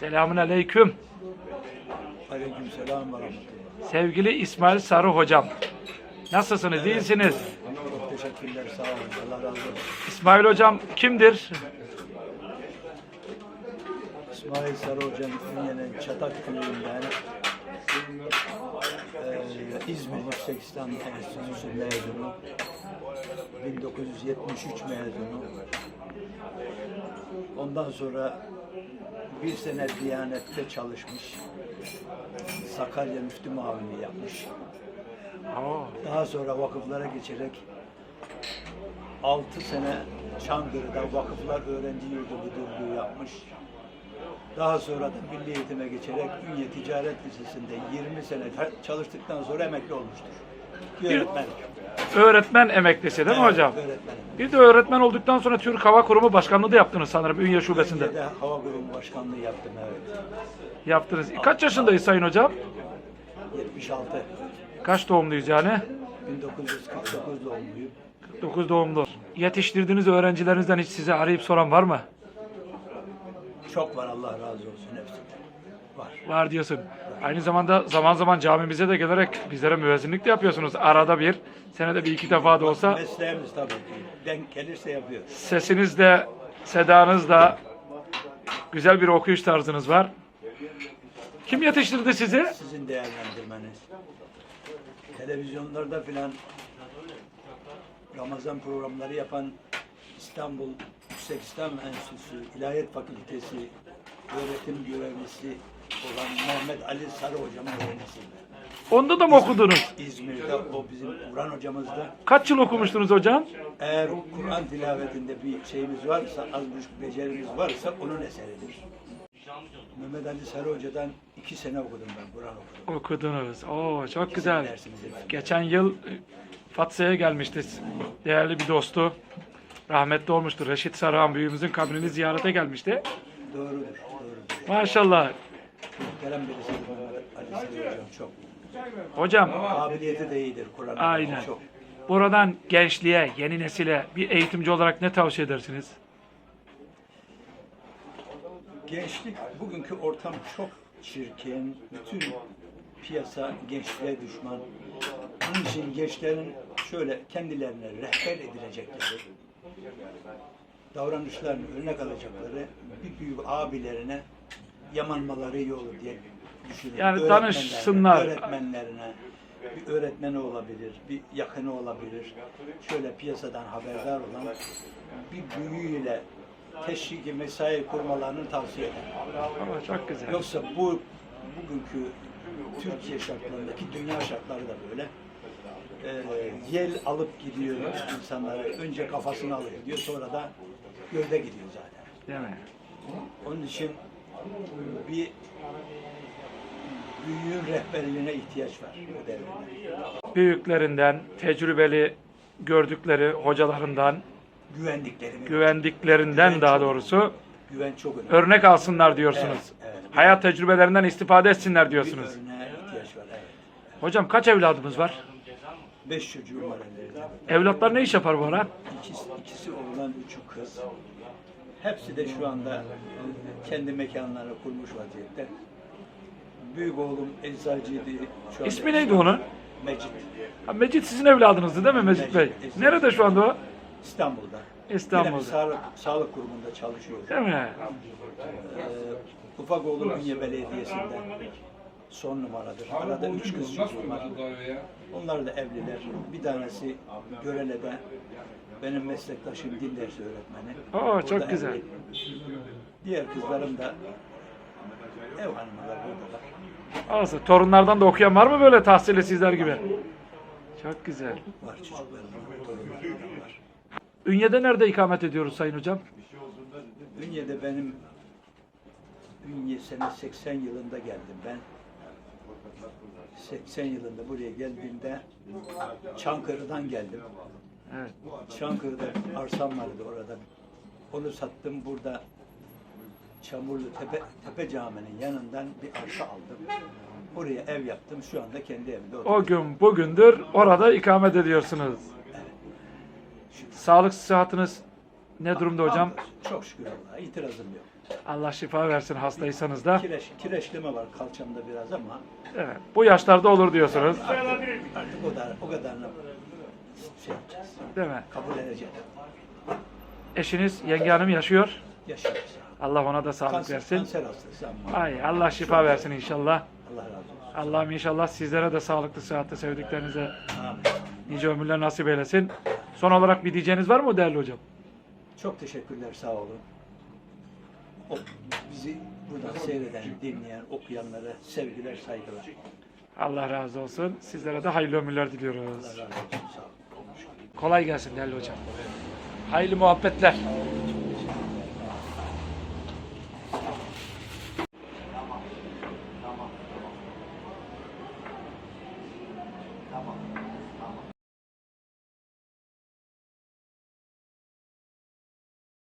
Selamun aleyküm. Aleykümselam ve rahmetullah. Sevgili İsmail Sarı hocam. Nasılsınız? İyisiniz? Çok teşekkürler, sağ olun. Allah razı olsun. İsmail hocam kimdir? İsmail Sarı Hocam Ünye'nin Çatak Köyü'nden eee İzmir Yüksek İslam Enstitüsü mezunu. 1973 mezunu. Ondan sonra bir sene Diyanet'te çalışmış. Sakarya Müftü Mavini yapmış. Daha sonra vakıflara geçerek 6 sene Çankırı'da vakıflar öğrenci yurdu müdürlüğü yapmış. Daha sonra da milli eğitime geçerek Ünye Ticaret Lisesi'nde 20 sene çalıştıktan sonra emekli olmuştur. Bir Bir- öğretmen. emeklisi değil mi hocam? Öğretmenim. Bir de öğretmen olduktan sonra Türk Hava Kurumu Başkanlığı da yaptınız sanırım Ünye Şubesi'nde. Ünye'de Hava Kurumu Başkanlığı yaptım evet. Yaptınız. Kaç yaşındayız Sayın Hocam? 76. Kaç doğumluyuz yani? 1949 doğumluyum. 9 doğumlu. Yetiştirdiğiniz öğrencilerinizden hiç size arayıp soran var mı? Çok var Allah razı olsun hepsinden. Var. Var diyorsun. Aynı zamanda zaman zaman camimize de gelerek bizlere müezzinlik de yapıyorsunuz. Arada bir, senede bir iki defa da olsa Mesleğimiz tabii ki. Denk gelirse yapıyoruz. sesiniz de, sedanız da güzel bir okuyuş tarzınız var. Kim yetiştirdi sizi? sizin değerlendirmeniz. Televizyonlarda filan Ramazan programları yapan İstanbul Yüksek İslam Enstitüsü İlahiyat Fakültesi öğretim görevlisi olan Mehmet Ali Sarı hocamın öğrencisiyim. Onda da mı okudunuz? İzmir'de o bizim Kur'an hocamızdı. Kaç yıl okumuştunuz hocam? Eğer Kur'an tilavetinde bir şeyimiz varsa, az buçuk becerimiz varsa onun eseridir. Mehmet Ali Sarı Hoca'dan iki sene okudum ben, Kur'an okudum. Okudunuz. Oo çok güzel. Dersimizi. Geçen yıl e, Fatsa'ya gelmişti. Değerli bir dostu. Rahmetli olmuştur. Reşit Sarıhan büyüğümüzün kabrini ziyarete gelmişti. Doğrudur, doğrudur. Maşallah. Muhterem birisi Mehmet Ali Sarı Hocam çok. Hocam Kabiliyeti de iyidir Kur'an'a. Aynen. Çok. buradan gençliğe, yeni nesile bir eğitimci olarak ne tavsiye edersiniz? Gençlik, bugünkü ortam çok çirkin. Bütün piyasa gençliğe düşman. Bunun için gençlerin şöyle kendilerine rehber edilecekleri, davranışlarını örnek alacakları bir büyük abilerine yamanmaları iyi olur diye düşünüyorum. Yani Öğretmenlerine, danışsınlar. Öğretmenlerine, bir öğretmeni olabilir, bir yakını olabilir. Şöyle piyasadan haberdar olan bir büyüğüyle teşviki mesai kurmalarını tavsiye ederim. Ama çok güzel. Yoksa bu bugünkü Türkiye şartlarındaki dünya şartları da böyle. Ee, yel alıp gidiyor insanları. Önce kafasını alıyor diyor sonra da gövde gidiyor zaten. Değil mi? Onun için bir büyüğün rehberliğine ihtiyaç var bu devirde. Büyüklerinden, tecrübeli gördükleri hocalarından, Güvendiklerini. güvendiklerinden Güven daha çok- doğrusu Güven çok önemli. örnek alsınlar diyorsunuz. Evet, evet. Hayat tecrübelerinden istifade etsinler Bir diyorsunuz. örneğe ihtiyaç var. Evet. Hocam kaç evladımız var? Beş çocuğum var ellerinde. Evlatlar ne iş yapar bu ara? İkisi, ikisi oğlan, üçü kız. Hepsi de şu anda kendi mekanlarını kurmuş vaziyette. Büyük oğlum eczacıydı. Şu anda İsmi neydi onun? Mecit. Ha, Mecit sizin evladınızdı değil mi Mecit Bey? Mecit. Nerede şu anda o? İstanbul'da. İstanbul'da. Bir sağlık, sağlık kurumunda çalışıyor. Değil mi? Ee, ufak oğlum Ünye Belediyesi'nde son numaradır. Arada üç kız çocuğum var. Onlar da evliler. Bir tanesi Görele'de benim meslektaşım din dersi öğretmeni. O çok güzel. evli. Diğer kızlarım da ev hanımlar buradalar. Olsun. Torunlardan da okuyan var mı böyle tahsili sizler gibi? Çok güzel. Var çocuklarım var, torunlarım var. Ünye'de nerede ikamet ediyoruz Sayın Hocam? Ünye'de benim Ünye sene 80 yılında geldim ben. 80 yılında buraya geldiğimde Çankırı'dan geldim. Evet. Çankırı'da arsam vardı orada. Onu sattım burada Çamurlu Tepe, Tepe Camii'nin yanından bir arsa aldım. Oraya ev yaptım. Şu anda kendi evimde oturuyorum. O gün bugündür orada ikamet ediyorsunuz. Sağlık sıhhatiniz Ne durumda hocam? Çok şükür Allah'a. itirazım yok. Allah şifa versin hastaysanız da. Kireç, kireçleme var kalçamda biraz ama Evet. Bu yaşlarda olur diyorsunuz. artık o da o kadarını şey yapacağız. Değil mi? Kabul edeceğiz. Eşiniz yenge hanım yaşıyor. Yaşarız. Allah ona da sağlık Kanser, versin. kanser hastası ama Ay Allah şifa versin inşallah. Allah razı olsun. Allah'ım inşallah sizlere de sağlıklı, sıhhatli sevdiklerinize Amin. nice ömürler nasip eylesin. Son olarak bir diyeceğiniz var mı değerli hocam? Çok teşekkürler sağ olun. Bizi buradan seyreden, dinleyen, okuyanlara sevgiler, saygılar. Allah razı olsun. Sizlere de hayırlı ömürler Allah diliyoruz. razı olsun. Sağ olun. Kolay gelsin değerli hocam. Hayırlı muhabbetler.